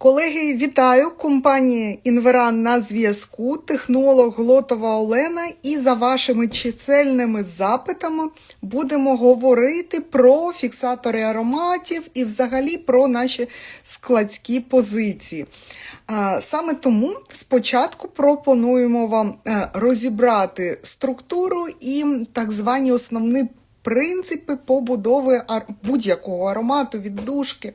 Колеги, вітаю! Компанія Інверан на зв'язку, технолог Глотова Олена. І за вашими чисельними запитами будемо говорити про фіксатори ароматів і взагалі про наші складські позиції. Саме тому спочатку пропонуємо вам е, розібрати структуру і так звані основні принципи побудови будь-якого аромату, віддушки.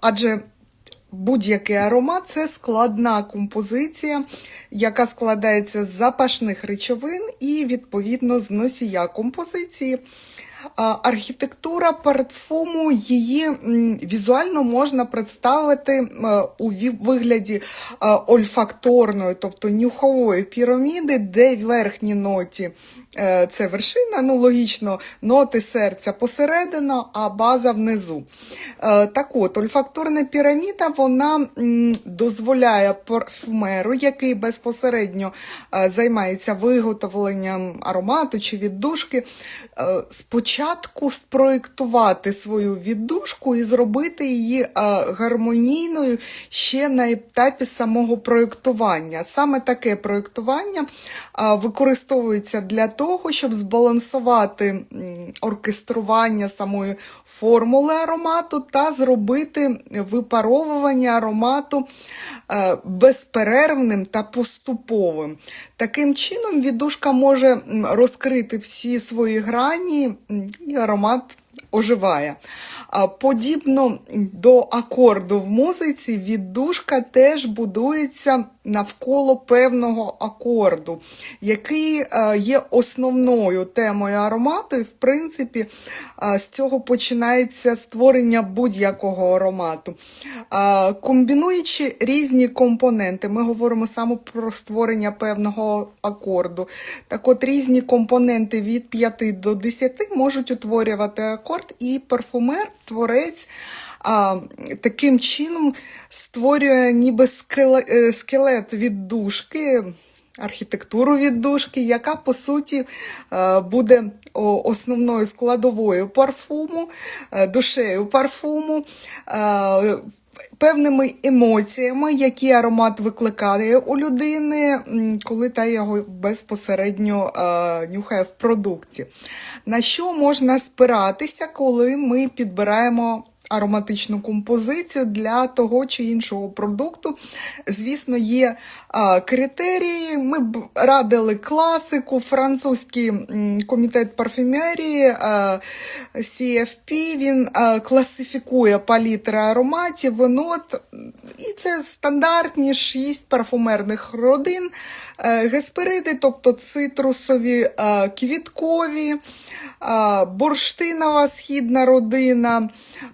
Адже Будь-який аромат це складна композиція, яка складається з запашних речовин і, відповідно, з носія композиції. Архітектура парфуму її візуально можна представити у вигляді е, ольфакторної, тобто нюхової піраміди, де в верхній ноті е, це вершина, ну логічно, ноти серця посередину, а база внизу. Е, Так от, ольфакторна піраміда вона дозволяє парфюмеру, який безпосередньо е, займається виготовленням аромату чи віддушки, е, спочатку спроєктувати свою віддушку і зробити її е, гармонійною ще на етапі самого проєктування. Саме таке проєктування е, використовується для того, щоб збалансувати оркестрування самої формули аромату та зробити випаровування аромату е, безперервним та поступовим. Таким чином, віддушка може розкрити всі свої грані і аромат оживає. Подібно до акорду в музиці, віддушка теж будується навколо певного акорду, який е, є основною темою аромату, і в принципі е, з цього починається створення будь-якого аромату. Е, Комбінуючи різні компоненти, ми говоримо саме про створення певного акорду. Так от різні компоненти від 5 до 10 можуть утворювати акорд, і парфумер, творець а, таким чином створює ніби е, скелет віддушки, архітектуру віддушки, яка по суті е, буде основною складовою парфуму, е, душею парфуму. Певними емоціями, які аромат викликає у людини, коли та його безпосередньо е, нюхає в продукті. На що можна спиратися, коли ми підбираємо ароматичну композицію для того чи іншого продукту. Звісно, є а, критерії. Ми б радили класику, французький комітет парфюмерії а, CFP. Він а, класифікує палітри ароматів, і нот. І це стандартні шість парфумерних родин, геспериди, тобто цитрусові, е, квіткові, е, бурштинова східна родина,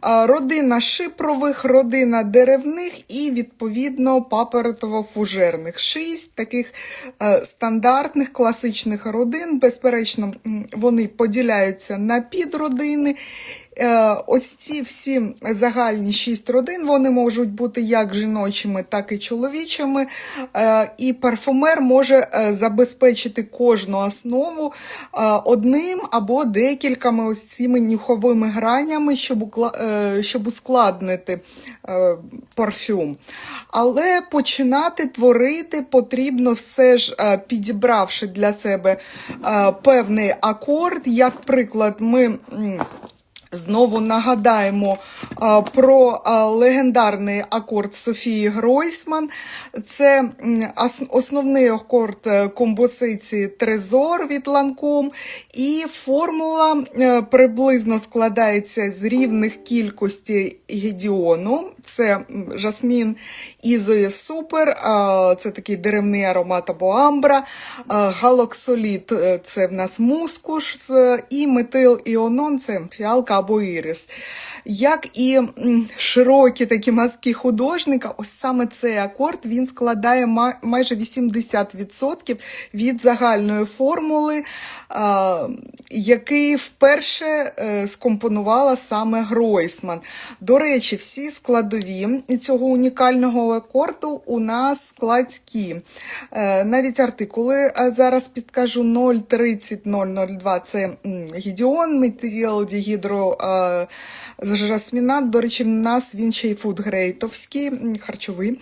е, родина шипрових, родина деревних і, відповідно, паперотово-фужерних. Шість таких е, стандартних класичних родин. Безперечно, вони поділяються на підродини. Е, Ось ці всі загальні шість родин вони можуть бути як жіночими, так і чоловічими. Е, І парфумер може е, забезпечити кожну основу одним або декількома ось цими нюховими гранями, щоб, ускладнити парфюм. Але починати творити потрібно все ж підібравши для себе певний акорд. Як приклад, ми. Знову нагадаємо про легендарний акорд Софії Гройсман. Це основний акорд е, композиції Трезор від Ланком. І формула е, приблизно складається з рівних кількості гедіону. Це жасмін Ізоє Супер, це такий деревний аромат або амбра, галоксоліт е, це в нас мускуш, і метил іонон це фіалка або ірис. Як і широкі такі мазки художника, ось саме цей акорд він складає майже 80% від загальної формули, який вперше е, скомпонувала саме Гройсман. До речі, всі складові цього унікального акорду у нас складські. Е, Навіть артикули е, зараз підкажу 030-002 це м, гідіон, метил, е, жасмінат. До речі, в нас він ще й фудгрейтовський, харчовий.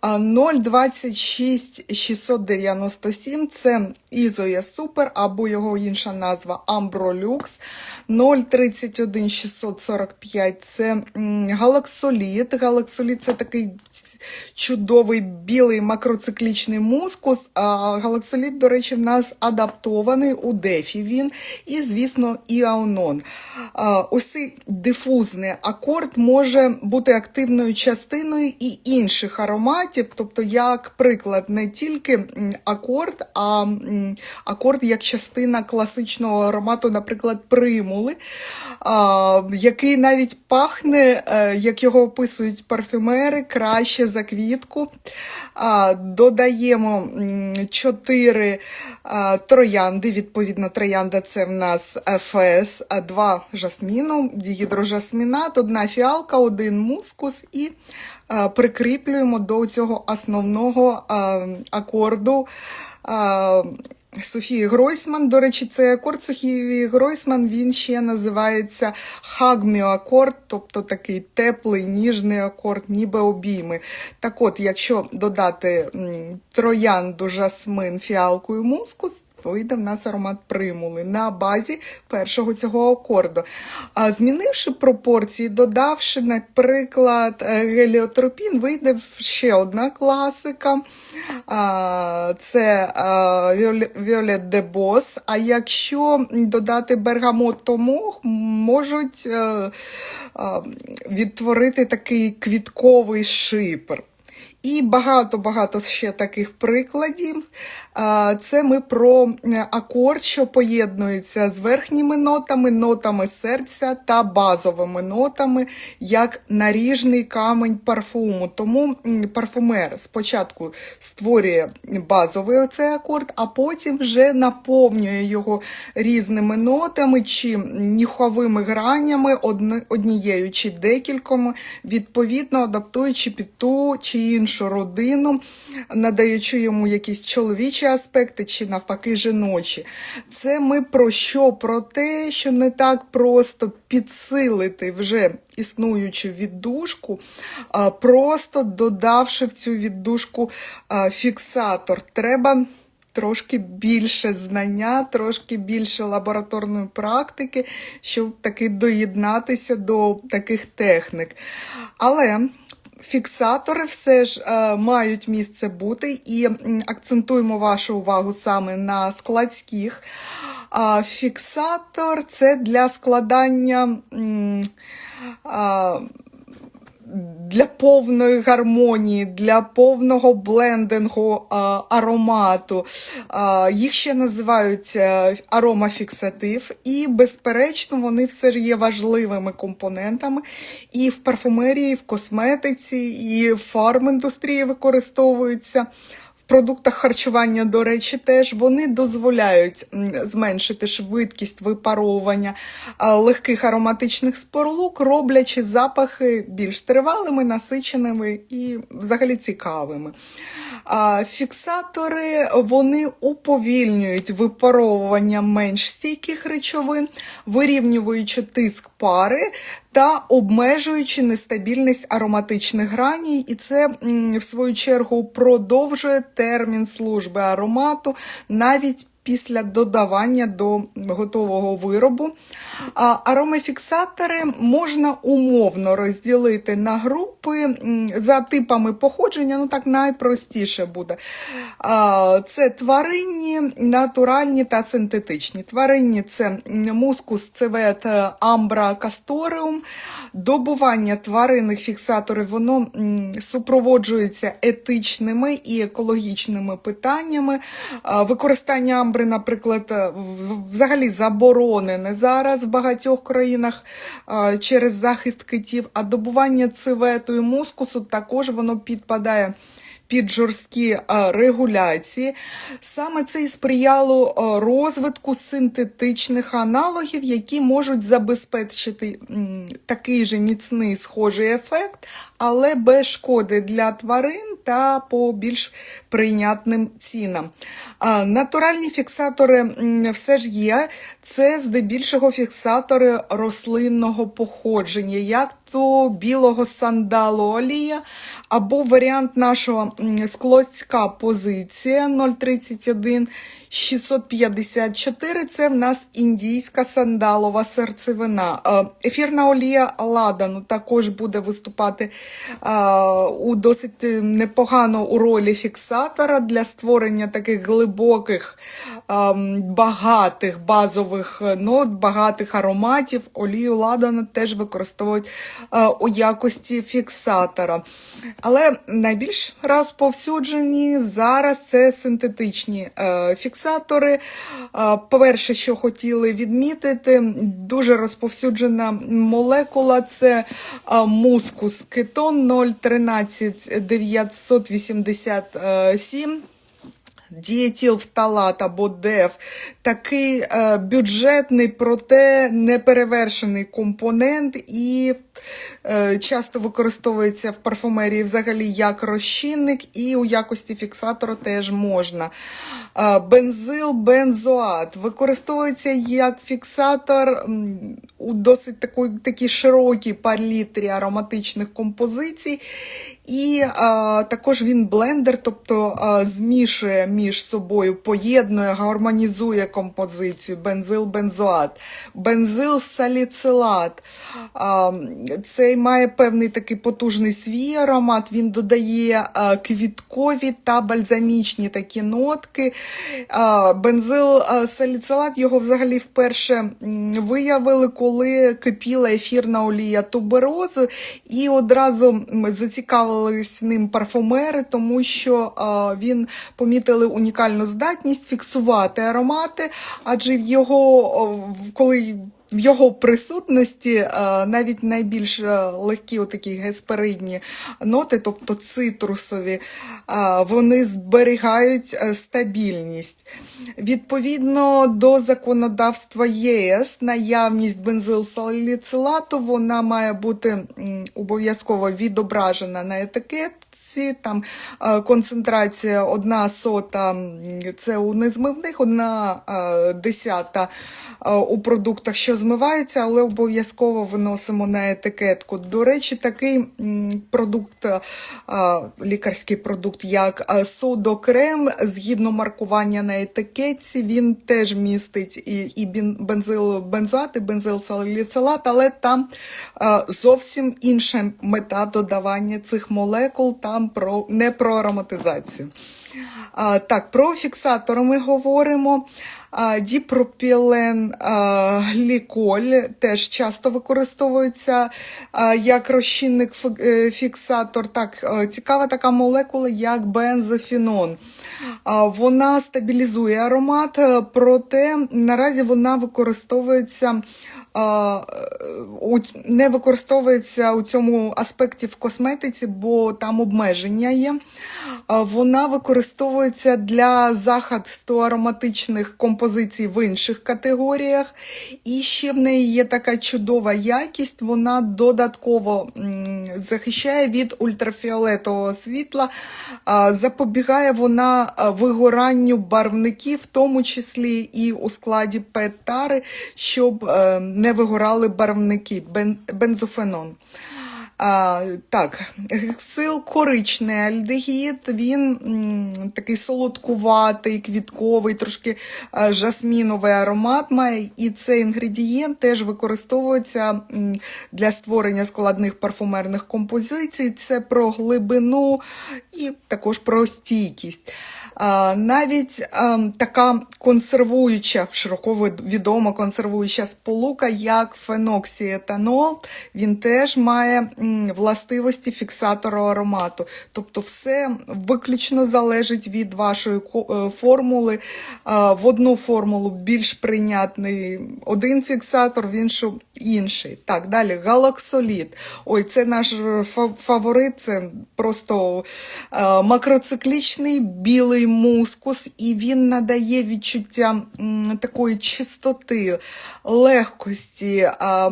А 026 697 це Ізоя Супер або його інша назва Амбролюкс. 031 645 це галаксоліт. Галаксоліт це такий чудовий білий макроциклічний мускус. А галаксоліт, до речі, в нас адаптований у дефі він. І, звісно, іаонон. Ось цей дифузний акорд може бути активною частиною і інших ароматів. Тобто, як приклад, не тільки акорд, а акорд як частина класичного аромату, наприклад, примули, який навіть пахне, е, як його описують парфюмери, краще за квітку. Додаємо м, чотири а, троянди. Відповідно, троянда це в нас ФС, а два жасміну, дігідрожасмінат, одна фіалка, один мускус і прикріплюємо до цього основного акорду. Софії Гройсман. До речі, цей акорд Софії Гройсман він ще називається хагміоакорд, тобто такий теплий, ніжний акорд, ніби обійми. Так от, якщо додати троянду, жасмин, фіалку і мускус, Вийде в нас аромат примули на базі першого цього акорду. А змінивши пропорції, додавши, наприклад, е, геліотропін, вийде ще одна класика. А, Це Violet de Boss. А якщо додати бергамот то мох, можуть е, е, відтворити такий квітковий шипр. І багато-багато ще таких прикладів. Це ми про е, акорд, що поєднується з верхніми нотами, нотами серця та базовими нотами, як наріжний камень парфуму. Тому парфумер спочатку створює базовий оцей акорд, а потім вже наповнює його різними нотами чи нюховими гранями, однією чи декількома, відповідно адаптуючи під ту чи іншу родину, надаючи йому якісь чоловічі аспекти чи навпаки жіночі. Це ми про що? Про те, що не так просто підсилити вже існуючу віддушку, просто додавши в цю віддушку фіксатор. Треба трошки більше знання, трошки більше лабораторної практики, щоб таки доєднатися до таких технік. Але Фіксатори все ж е, мають місце бути, і акцентуємо вашу увагу саме на складських. Е, фіксатор це для складання. Е, для повної гармонії, для повного блендингу аромату. Їх ще називають е, аромафіксатив, і, безперечно, вони все ж є важливими компонентами і в парфумерії, і в косметиці, і в фарміндустрії використовуються. Продуктах харчування, до речі, теж вони дозволяють зменшити швидкість випаровування легких ароматичних спорлук, роблячи запахи більш тривалими, насиченими і взагалі цікавими. Фіксатори вони уповільнюють випаровування менш стійких речовин, вирівнюючи тиск пари та обмежуючи нестабільність ароматичних граній, і це, в свою чергу, продовжує термін служби аромату навіть після додавання до готового виробу. Аромафіксатори можна умовно розділити на групи за типами походження, ну так найпростіше буде. Це тваринні, натуральні та синтетичні. Тваринні це мускус, цевет, амбра, касториум. Добування тваринних фіксаторів воно супроводжується етичними і екологічними питаннями. Використання амбри, наприклад, взагалі заборонене зараз в багатьох країнах через захист китів, а добування цивету і мускусу також воно підпадає під жорсткі регуляції. Саме це і сприяло розвитку синтетичних аналогів, які можуть забезпечити такий же міцний схожий ефект, але без шкоди для тварин та по більш прийнятним цінам. Натуральні фіксатори все ж є. Це здебільшого фіксатори рослинного походження, як то білого сандалу олія, або варіант нашого м, складська позиція 031 654 це в нас індійська сандалова серцевина. Е, Ефірна олія ладану також буде виступати е, у досить непогано у ролі фіксатора для створення таких глибоких, е, багатих базових нот, багатих ароматів. Олію ладану теж використовують е, у якості фіксатора. Але найбільш розповсюджені зараз це синтетичні е, фіксатори. Е, Перше, що хотіли відмітити, дуже розповсюджена молекула це е, мускус кетон 013 987. Дієтілфталат або ДЕФ такий е, бюджетний, проте неперевершений компонент і е, часто використовується в парфумерії взагалі як розчинник, і у якості фіксатора теж можна. Е, бензил, бензоат використовується як фіксатор у досить такій, такій широкій палітрі ароматичних композицій. І е, також він блендер, тобто е, змішує між собою, поєднує, гармонізує композицію, бензил, бензоат, бензил, саліцилат. Е, цей має певний такий потужний свій аромат, він додає е, квіткові та бальзамічні такі нотки. Е, бензил, е, саліцилат його взагалі вперше виявили, коли кипіла ефірна олія туберозу, і одразу зацікавились ним парфумери, тому що він помітили унікальну здатність фіксувати аромати, адже в його, коли в його присутності е, навіть найбільш е, легкі отакі гесперидні ноти, тобто цитрусові, е, вони зберігають стабільність. Відповідно до законодавства ЄС, наявність бензилсаліцилату вона має бути обов'язково відображена на етикетці. Там е, концентрація одна сота це у незмивних, одна е, десята е, у продуктах, що змиваються, але обов'язково виносимо на етикетку. До речі, такий продукт, лікарський продукт, як содокрем, згідно маркування на етикетці, він теж містить і, і бен- бензил, бензоат, і бензилсаліцилат, але там зовсім інша мета додавання цих молекул, там про не про ароматизацію. А, так, про фіксатор ми говоримо. А, Діпропілен а, гліколь теж часто використовується а, як розчинник е, фіксатор. Так, е, цікава така молекула, як бензофінон. А, Вона стабілізує аромат, е, проте наразі вона використовується. А, у- Не використовується у цьому аспекті в косметиці, бо там обмеження є. Вона використовується для захисту ароматичних композицій в інших категоріях. І ще в неї є така чудова якість, вона додатково захищає від ультрафіолетового світла, запобігає вона вигоранню барвників, в тому числі і у складі пет-тари, щоб е, не вигорали барвники, бен, бензофенон. А, так, гексил коричний альдегід, він м, такий солодкуватий, квітковий, трошки а, жасміновий аромат має, і цей інгредієнт теж використовується м, для створення складних парфумерних композицій. Це про глибину і також про стійкість. Навіть ем, така консервуюча, широко відома консервуюча сполука, як феноксіетанол, він теж має властивості фіксатора аромату. Тобто все виключно залежить від вашої е, формули. В одну формулу більш прийнятний один фіксатор, в іншу інший. Так, далі галаксоліт. Ой, це наш фаворит, це просто е, макроциклічний білий мускус, і він надає відчуття такої чистоти, легкості, а,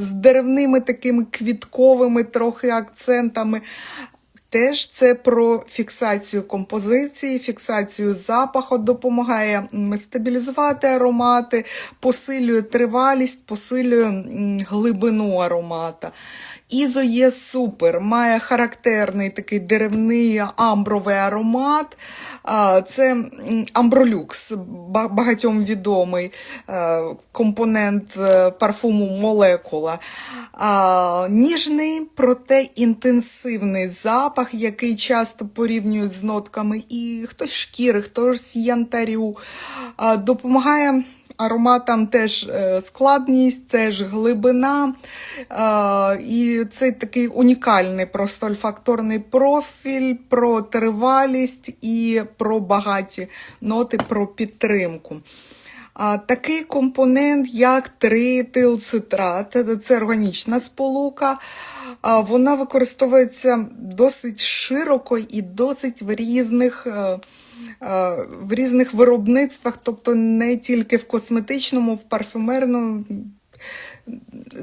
з деревними такими квітковими трохи акцентами. Теж це про фіксацію композиції, фіксацію запаху, допомагає стабілізувати аромати, посилює тривалість, посилює глибину аромата. Ізо є супер, має характерний такий деревний амбровий аромат. Це амбролюкс, багатьом відомий е, компонент е, парфуму молекула. Ніжний, проте інтенсивний запах, який часто порівнюють з нотками і хтось шкіри, хтось янтарю. Допомагає ароматам теж е, складність, теж глибина. Е, І це такий унікальний просто ольфакторний профіль про тривалість і про багаті ноти, про підтримку. Такий компонент, як тритилцитрат, це органічна сполука. Вона використовується досить широко і досить в різних, е, е, в різних виробництвах, тобто не тільки в косметичному, в парфюмерному.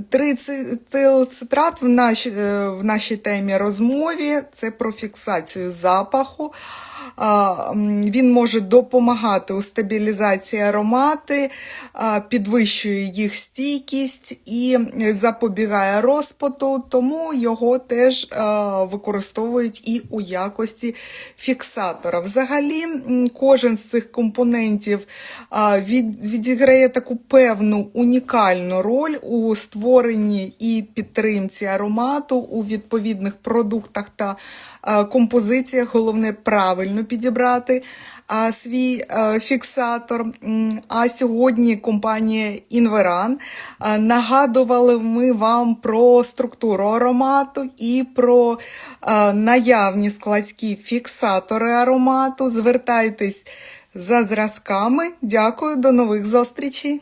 Трицитилцитрат в нашій, е, в нашій темі розмові це про фіксацію запаху. Він може допомагати у стабілізації аромати, підвищує їх стійкість і запобігає розпоту, тому його теж використовують і у якості фіксатора. Взагалі, кожен з цих компонентів відіграє таку певну унікальну роль у створенні і підтримці аромату у відповідних продуктах та композиціях. Головне правильно підібрати а, свій а, фіксатор. А сьогодні компанія Інверан нагадували ми вам про структуру аромату і про а, наявні складські фіксатори аромату. Звертайтесь за зразками. Дякую, до нових зустрічей!